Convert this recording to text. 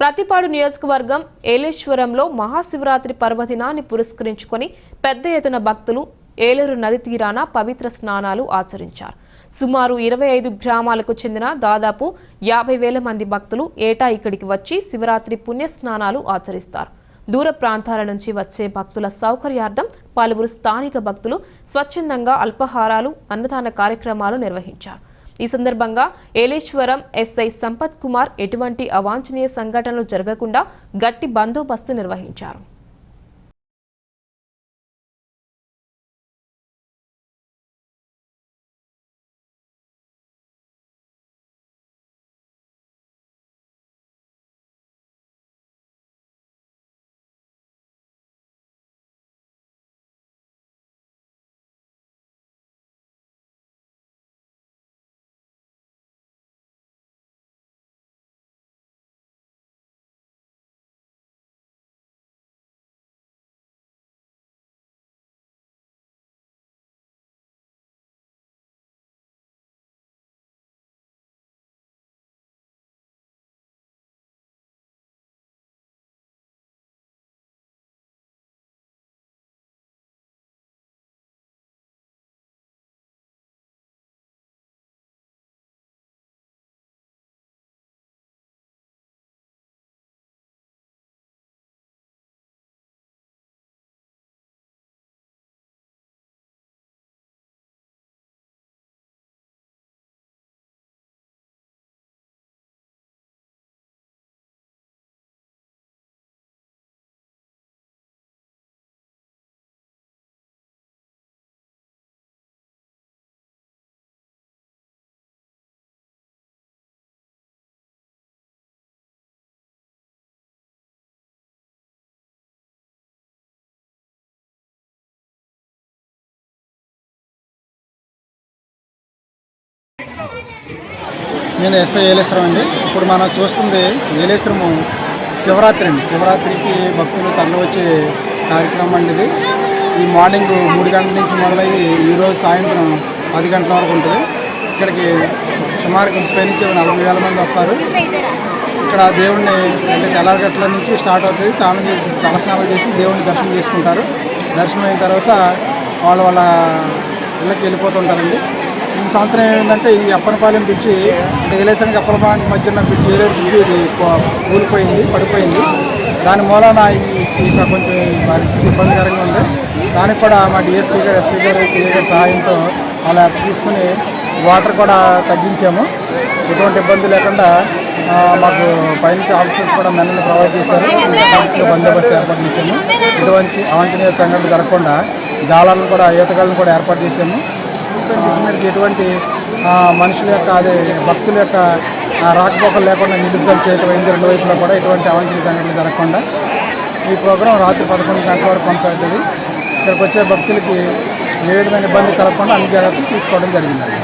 ప్రతిపాడు నియోజకవర్గం ఏలేశ్వరంలో మహాశివరాత్రి పర్వదినాన్ని పురస్కరించుకొని పెద్ద ఎత్తున భక్తులు ఏలేరు నది తీరాన పవిత్ర స్నానాలు ఆచరించారు. సుమారు ఇరవై ఐదు గ్రామాలకు చెందిన దాదాపు యాభై వేల మంది భక్తులు ఏటా ఇక్కడికి వచ్చి శివరాత్రి పుణ్య స్నానాలు ఆచరిస్తారు. దూర ప్రాంతాల నుంచి వచ్చే భక్తుల సౌకర్యార్థం పలువురు స్థానిక భక్తులు స్వచ్ఛందంగా అల్పాహారాలు అన్నదాన కార్యక్రమాలు నిర్వహించారు. ఈ సందర్భంగా ఏలేశ్వరం ఎస్ఐ సంపత్ కుమార్ ఎటువంటి అవాంఛనీయ సంఘటనలు జరగకుండా గట్టి బందోబస్తు నిర్వహించారు. నేను ఎస్ఐ ఏలేశ్వరం అండి. ఇప్పుడు మనం చూస్తుంది ఏలేశ్వరము శివరాత్రి అండి. శివరాత్రికి భక్తులు తరలి వచ్చే కార్యక్రమం అండి ఇది. ఈ మార్నింగ్ మూడు గంటల నుంచి మొదలయ్యి ఈరోజు సాయంత్రం పది గంటల వరకు ఉంటుంది. ఇక్కడికి సుమారు ముప్పై నుంచి నలభై వేల మంది వస్తారు. ఇక్కడ దేవుణ్ణి అంటే తెల్లారగట్ల నుంచి స్టార్ట్ అవుతుంది. స్నానం చేసి తలస్నానం చేసి దేవుణ్ణి దర్శనం చేసుకుంటారు. దర్శనం అయిన తర్వాత వాళ్ళ వాళ్ళ ఇళ్ళకి వెళ్ళిపోతుంటారండి. ఈ సంవత్సరం ఏంటంటే ఈ అప్పనపాలెం బ్రిడ్జి అంటే ఏలేసరికి అప్పనపాలెం మధ్య ఉన్న బ్రిడ్జి ఏలేరు బ్రిడ్జి ఇది కూలిపోయింది పడిపోయింది. దాని మూలన ఈ- కొంచెం ఇబ్బందికరంగా ఉంది. దానికి కూడా మా డిఎస్పీ గారు ఎస్పీ గారు సీఏ గారి సహాయంతో అలా తీసుకుని వాటర్ కూడా తగ్గించాము. ఎటువంటి ఇబ్బంది లేకుండా మాకు పైనుంచి ఆఫీసర్స్ కూడా మెన్ను ప్రొవైడ్ చేశారు. బందోబస్తు ఏర్పాటు చేశాము. ఎటువంటి అవాంఛనీయ సంఘటన జరగకుండా జాలాలను కూడా ఈతగాళ్ళను కూడా ఏర్పాటు చేశాము. చెప్పినట్టు ఎటువంటి మనుషుల యొక్క అదే భక్తుల యొక్క రాకపోకలు లేకుండా నిలుపుదల చేయటం అయింది రెండు వైపులా కూడా ఎటువంటి అవాంఛనీయ అనేది జరగకుండా ఈ ప్రోగ్రాం రాత్రి పదకొండు గంటల వరకు కొనసాగుతుంది. ఇక్కడికి వచ్చే భక్తులకి ఏ విధమైన ఇబ్బంది కలగకుండా అన్ని జాగ్రత్తలు తీసుకోవడం జరిగిందండి.